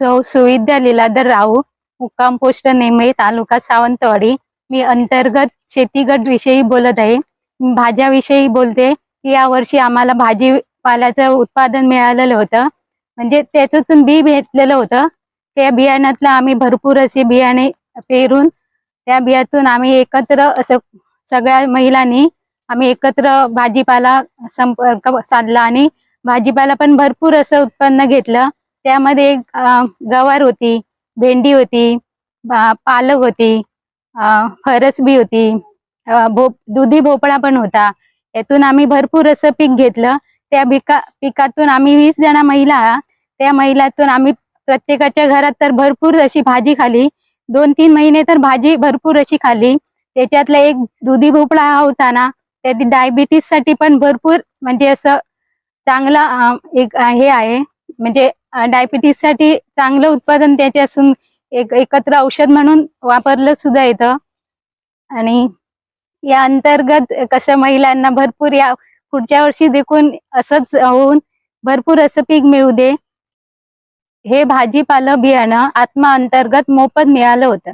सौ सुविद्या लीलाधर राऊ मुक्काम पोस्ट नेमई तालुका सावंतवाडी. मी अंतर्गत शेतीगट विषयी बोलत आहे. भाज्याविषयी बोलते. की यावर्षी आम्हाला भाजीपाल्याचं उत्पादन मिळालेलं होतं. म्हणजे त्याच्यातून बी भेटलेलं होतं. त्या बियाण्यातलं आम्ही भरपूर असे बियाणे पेरून त्या बियातून आम्ही एकत्र असं सगळ्या महिलांनी आम्ही एकत्र भाजीपाला संपर्क साधला आणि भाजीपाला पण भरपूर असं उत्पन्न घेतलं. त्यामध्ये गवार होती भेंडी होती पालक होती फरसबी होती भोप दुधी भोपळा पण होता. यातून आम्ही भरपूर असं पीक घेतलं. त्या पिका पिकातून आम्ही वीस जणा महिला त्या महिलातून आम्ही प्रत्येकाच्या घरात तर भरपूर अशी भाजी खाली. दोन तीन महिने तर भाजी भरपूर अशी खाली. त्याच्यातला एक दुधी भोपळा हा होता ना त्याची डायबिटीससाठी पण भरपूर म्हणजे असं चांगला एक हे आहे. म्हणजे डायबिटीससाठी चांगलं उत्पादन त्याच्यासून एक एकत्र औषध म्हणून वापरलं सुद्धा येतं. आणि या अंतर्गत कसं महिलांना भरपूर या पुढच्या वर्षी देखून असंच होऊन भरपूर असं पीक मिळू दे. हे भाजीपालं बियाणं आत्मा अंतर्गत मोफत मिळालं होतं.